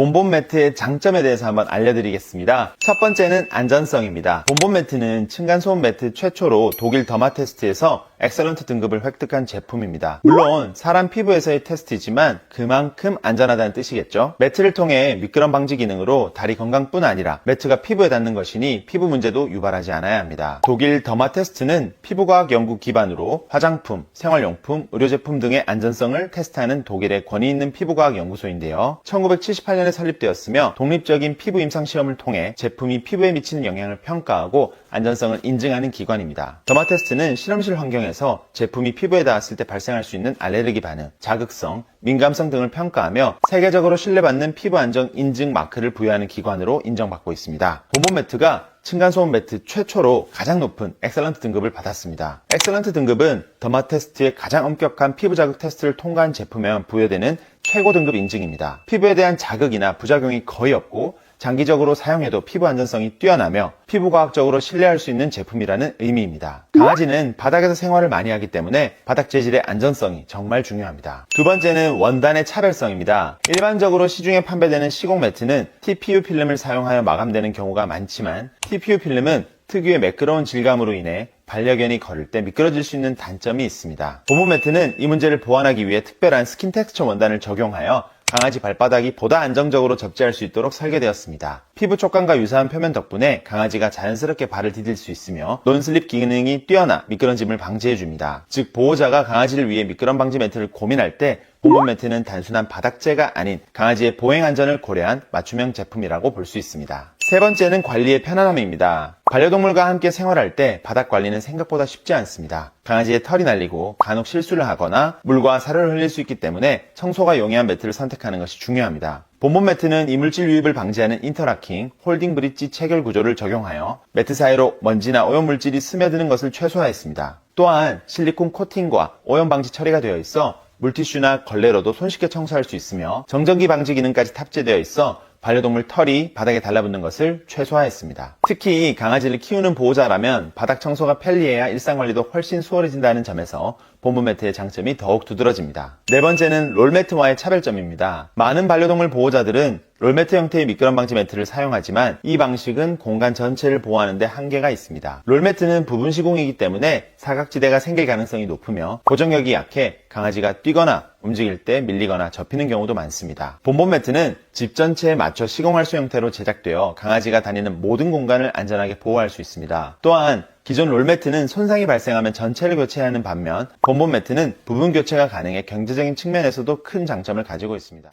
본본 매트의 장점에 대해서 한번 알려드리겠습니다. 첫 번째는 안전성입니다. 본본 매트는 층간소음 매트 최초로 독일 더마 테스트에서 엑셀런트 등급을 획득한 제품입니다. 물론 사람 피부에서의 테스트이지만 그만큼 안전하다는 뜻이겠죠. 매트를 통해 미끄럼 방지 기능으로 다리 건강뿐 아니라 매트가 피부에 닿는 것이니 피부 문제도 유발하지 않아야 합니다. 독일 더마 테스트는 피부과학 연구 기반으로 화장품, 생활용품, 의료제품 등의 안전성을 테스트하는 독일의 권위 있는 피부과학 연구소인데요. 1978년에 설립되었으며 독립적인 피부 임상 시험을 통해 제품이 피부에 미치는 영향을 평가하고 안전성을 인증하는 기관입니다. 더마 테스트는 실험실 환경에 서 제품이 피부에 닿았을 때 발생할 수 있는 알레르기 반응, 자극성, 민감성 등을 평가하며 세계적으로 신뢰받는 피부 안전 인증 마크를 부여하는 기관으로 인정받고 있습니다. 본본 매트가 층간소음 매트 최초로 가장 높은 엑셀런트 등급을 받았습니다. 엑셀런트 등급은 더마 테스트의 가장 엄격한 피부 자극 테스트를 통과한 제품에만 부여되는 최고 등급 인증입니다. 피부에 대한 자극이나 부작용이 거의 없고 장기적으로 사용해도 피부 안전성이 뛰어나며 피부과학적으로 신뢰할 수 있는 제품이라는 의미입니다. 강아지는 바닥에서 생활을 많이 하기 때문에 바닥 재질의 안전성이 정말 중요합니다. 두 번째는 원단의 차별성입니다. 일반적으로 시중에 판매되는 시공 매트는 TPU 필름을 사용하여 마감되는 경우가 많지만 TPU 필름은 특유의 매끄러운 질감으로 인해 반려견이 걸을 때 미끄러질 수 있는 단점이 있습니다. 보모 매트는 이 문제를 보완하기 위해 특별한 스킨 텍스처 원단을 적용하여 강아지 발바닥이 보다 안정적으로 접지할 수 있도록 설계되었습니다. 피부 촉감과 유사한 표면 덕분에 강아지가 자연스럽게 발을 디딜 수 있으며 논슬립 기능이 뛰어나 미끄러짐을 방지해줍니다. 즉 보호자가 강아지를 위해 미끄럼 방지 매트를 고민할 때 본본 매트는 단순한 바닥재가 아닌 강아지의 보행 안전을 고려한 맞춤형 제품이라고 볼 수 있습니다. 세 번째는 관리의 편안함입니다. 반려동물과 함께 생활할 때 바닥 관리는 생각보다 쉽지 않습니다. 강아지의 털이 날리고 간혹 실수를 하거나 물과 사료를 흘릴 수 있기 때문에 청소가 용이한 매트를 선택하는 것이 중요합니다. 본본 매트는 이물질 유입을 방지하는 인터라킹, 홀딩 브릿지 체결 구조를 적용하여 매트 사이로 먼지나 오염물질이 스며드는 것을 최소화했습니다. 또한 실리콘 코팅과 오염 방지 처리가 되어 있어 물티슈나 걸레로도 손쉽게 청소할 수 있으며 정전기 방지 기능까지 탑재되어 있어 반려동물 털이 바닥에 달라붙는 것을 최소화했습니다. 특히 강아지를 키우는 보호자라면 바닥 청소가 편리해야 일상관리도 훨씬 수월해진다는 점에서 본부 매트의 장점이 더욱 두드러집니다. 네 번째는 롤매트와의 차별점입니다. 많은 반려동물 보호자들은 롤매트 형태의 미끄럼 방지 매트를 사용하지만 이 방식은 공간 전체를 보호하는 데 한계가 있습니다. 롤매트는 부분 시공이기 때문에 사각지대가 생길 가능성이 높으며 고정력이 약해 강아지가 뛰거나 움직일 때 밀리거나 접히는 경우도 많습니다. 본본 매트는 집 전체에 맞춰 시공할 수 형태로 제작되어 강아지가 다니는 모든 공간을 안전하게 보호할 수 있습니다. 또한 기존 롤매트는 손상이 발생하면 전체를 교체해야 하는 반면 본본 매트는 부분 교체가 가능해 경제적인 측면에서도 큰 장점을 가지고 있습니다.